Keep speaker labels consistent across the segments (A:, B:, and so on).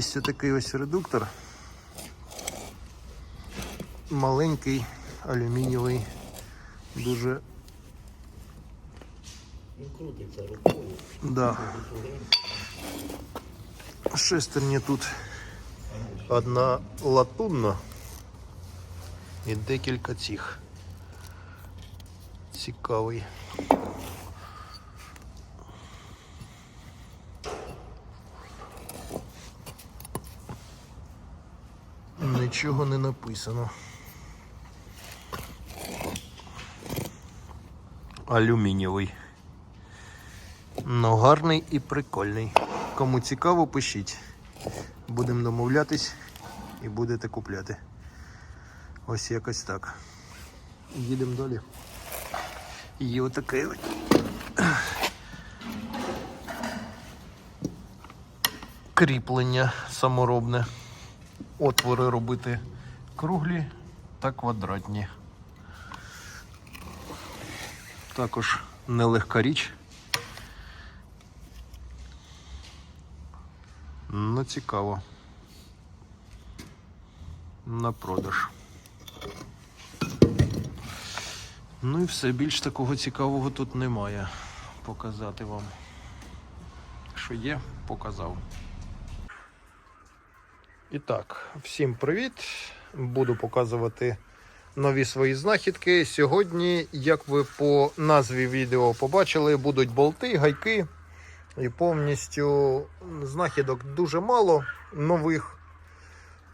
A: Є такий ось редуктор. Маленький, алюмінієвий, дуже.
B: Крутиться рукою.
A: Да. Шестерні тут одна латунна і декілька цих. Цікавий. Нічого не написано. Алюмінієвий. Ну, гарний і прикольний. Кому цікаво, пишіть. Будемо домовлятись і будете купляти. Ось якось так. Їдемо далі. І отаке от. Кріплення саморобне. Отвори робити круглі та квадратні. Також нелегка річ. Ну, цікаво. На продаж. Ну і все, більш такого цікавого тут немає. Показати вам. Що є, показав. І так, всім привіт! Буду показувати нові свої знахідки. Сьогодні, як ви по назві відео побачили, будуть болти, гайки. І повністю знахідок дуже мало нових.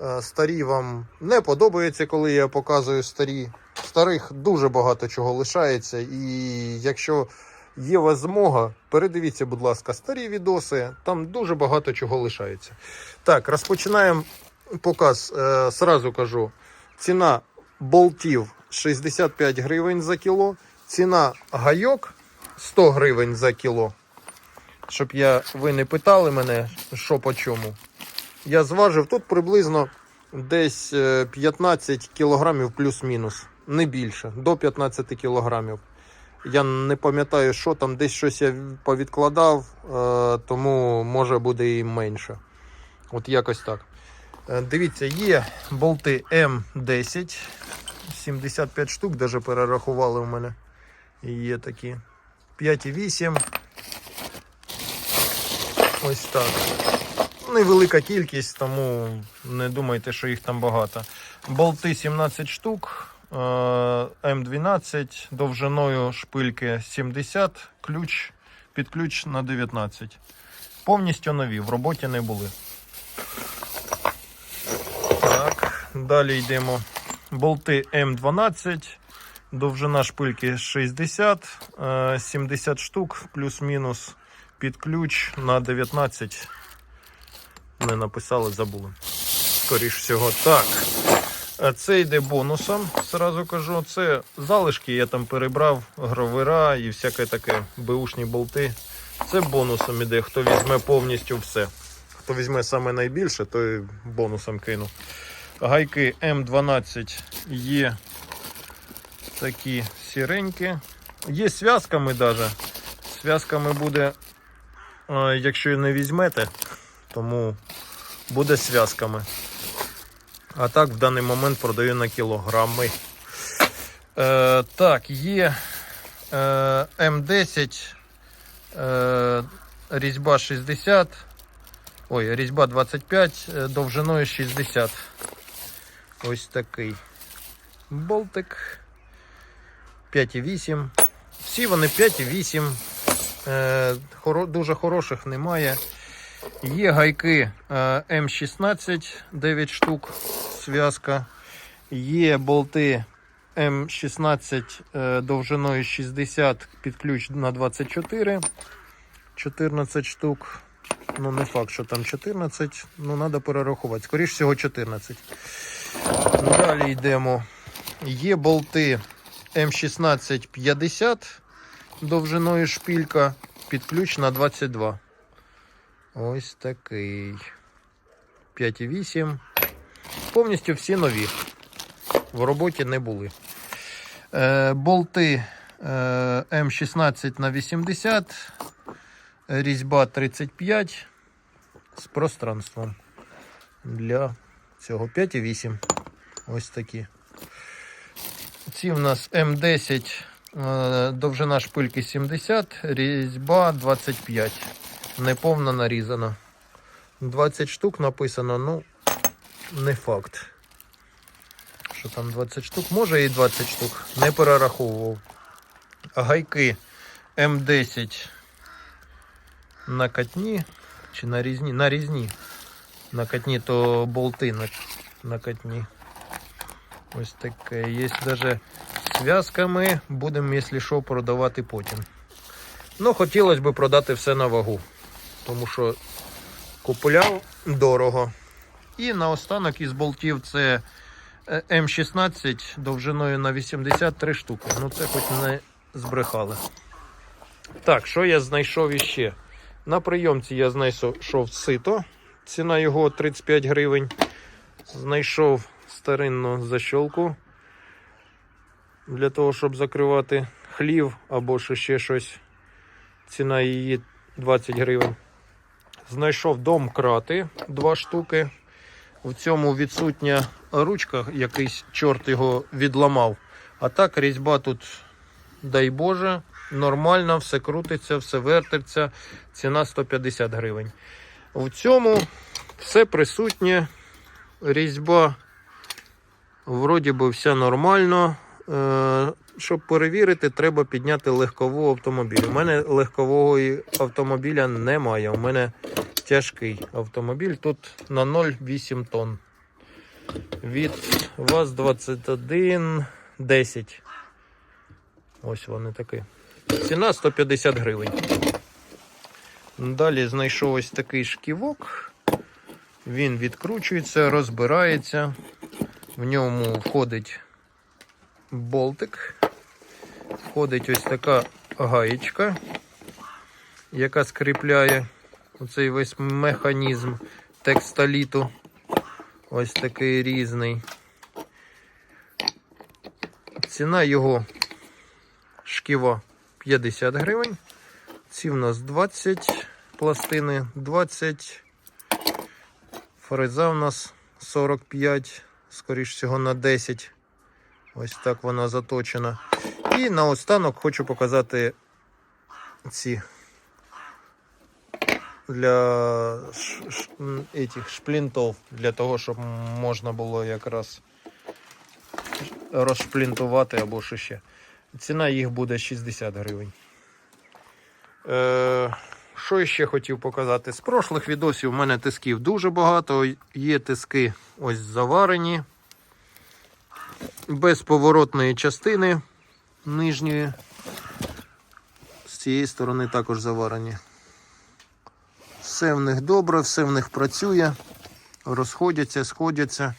A: Е, Старі вам не подобається, коли я показую старі. Старих дуже багато чого лишається. І якщо є у вас змога, передивіться, будь ласка, старі відоси. Там дуже багато чого лишається. Так, розпочинаємо показ. Е, Сразу кажу: ціна болтів 65 гривень за кіло, ціна гайок 100 гривень за кіло щоб я, ви не питали мене, що по чому. Я зважив тут приблизно десь е, 15 кілограмів плюс-мінус. Не більше, до 15 кілограмів. Я не пам'ятаю, що там, десь щось я повідкладав, е, тому може буде і менше. От якось так. Е, Дивіться, є болти М10. 75 штук, навіть перерахували в мене. Є такі. 5,8. Ось так. Невелика кількість, тому не думайте, що їх там багато. Болти 17 штук, М12, довжиною шпильки 70, ключ, під ключ на 19. Повністю нові, в роботі не були. Так, далі йдемо. Болти М12, довжина шпильки 60, е, 70 штук, плюс-мінус під ключ на 19. Не написали, забули. Скоріш всього, так. А Це йде бонусом, сразу кажу. Це залишки, я там перебрав гровера і всяке таке беушні болти. Це бонусом іде. Хто візьме повністю все. Хто візьме саме найбільше, той бонусом кину. Гайки М12 є такі сіренькі. Є зв'язками навіть. Зв'язками буде а, якщо не візьмете, тому буде зв'язками. А так в даний момент продаю на кілограми. Е, так, є е, М10, е, різьба 60, ой, різьба 25, е, довжиною 60. Ось такий болтик. 5,8. Всі вони 5,8. Е, дуже хороших немає. Є гайки е, М16, 9 штук, зв'язка. Є болти М16 е, довжиною 60 під ключ на 24, 14 штук. Ну, не факт, що там 14, ну треба перерахувати. Скоріше всього 14. Далі йдемо. Є болти М16 50 довжиною шпілька під ключ на 22. Ось такий. 5,8. Повністю всі нові. В роботі не були. Е, болти е, М16 на 80, різьба 35 з пространством. для цього 5,8. Ось такі. Ці в нас М10, е, довжина шпильки 70, різьба 25. Неповно нарізана. 20 штук написано, ну, не факт. Що там 20 штук? Може і 20 штук. Не перераховував. Гайки М10 на катні. Чи на різні? На різні. На катні то болти на, на катні. Ось таке. Є навіть зв'язками. Будемо, якщо що, продавати потім. Ну, хотілося б продати все на вагу. Тому що купляв дорого. І наостанок із болтів це е, М16 довжиною на 83 штуки. Ну це хоч не збрехали. Так, що я знайшов іще? На прийомці я знайшов сито. Ціна його 35 гривень. Знайшов старинну защолку для того, щоб закривати хлів або ще щось. Ціна її 20 гривень. Знайшов домкрати два штуки. В цьому відсутня ручка, якийсь чорт його відламав. А так різьба тут, дай Боже, нормально, все крутиться, все вертиться. Ціна 150 гривень. В цьому все присутнє. Різьба вроді би вся нормально. Е, щоб перевірити, треба підняти легковий автомобіль. У мене легкового автомобіля немає. У мене тяжкий автомобіль. Тут на 0,8 тонн. Від ВАЗ-2110. Ось вони такі. Ціна 150 гривень. Далі знайшов ось такий шківок. Він відкручується, розбирається. В ньому входить болтик. Входить ось така гаєчка, яка скріпляє оцей весь механізм текстоліту. Ось такий різний. Ціна його шківа 50 гривень. Ці в нас 20 пластини, 20. Фреза в нас 45, скоріш всього, на 10. Ось так вона заточена. І наостанок хочу показати ці для этих шплінтов, для того, щоб можна було якраз розшплінтувати або що ще. Ціна їх буде 60 гривень. Е, що ще хотів показати? З прошлих відосів у мене тисків дуже багато. Є тиски ось заварені. Без поворотної частини нижньої. З цієї сторони також заварені. Все в них добре, все в них працює. Розходяться, сходяться.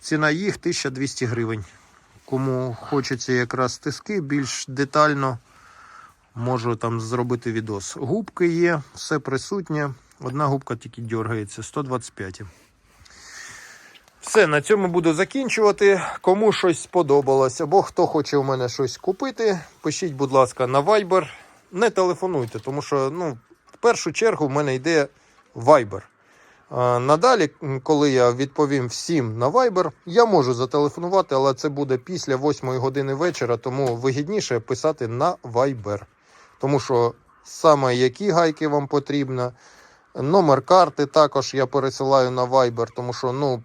A: Ціна їх 1200 гривень. Кому хочеться якраз тиски більш детально, можу там зробити відос. Губки є, все присутнє. Одна губка тільки дергається, 125. Все, на цьому буду закінчувати. Кому щось сподобалось, або хто хоче у мене щось купити, пишіть, будь ласка, на Viber. Не телефонуйте, тому що ну, в першу чергу в мене йде Viber. Надалі, коли я відповім всім на Viber, я можу зателефонувати, але це буде після 8 години вечора, тому вигідніше писати на Viber. Тому що саме які гайки вам потрібно, номер карти також я пересилаю на Viber, тому що ну,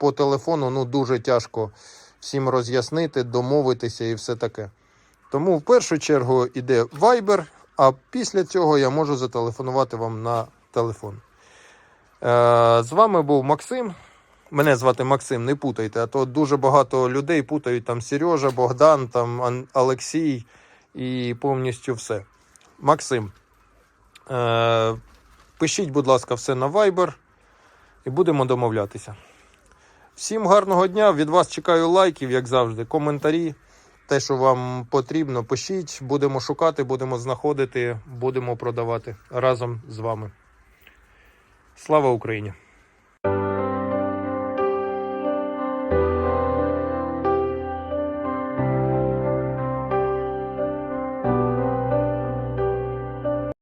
A: по телефону ну, дуже тяжко всім роз'яснити, домовитися і все таке. Тому в першу чергу йде Viber, а після цього я можу зателефонувати вам на телефон. Е, З вами був Максим. Мене звати Максим, не путайте, а то дуже багато людей путають там Сережа, Богдан, там Олексій і повністю все. Максим. Е, Пишіть, будь ласка, все на Viber і будемо домовлятися. Всім гарного дня. Від вас чекаю лайків, як завжди, коментарі. Те, що вам потрібно, пишіть. Будемо шукати, будемо знаходити, будемо продавати разом з вами. Слава Україні!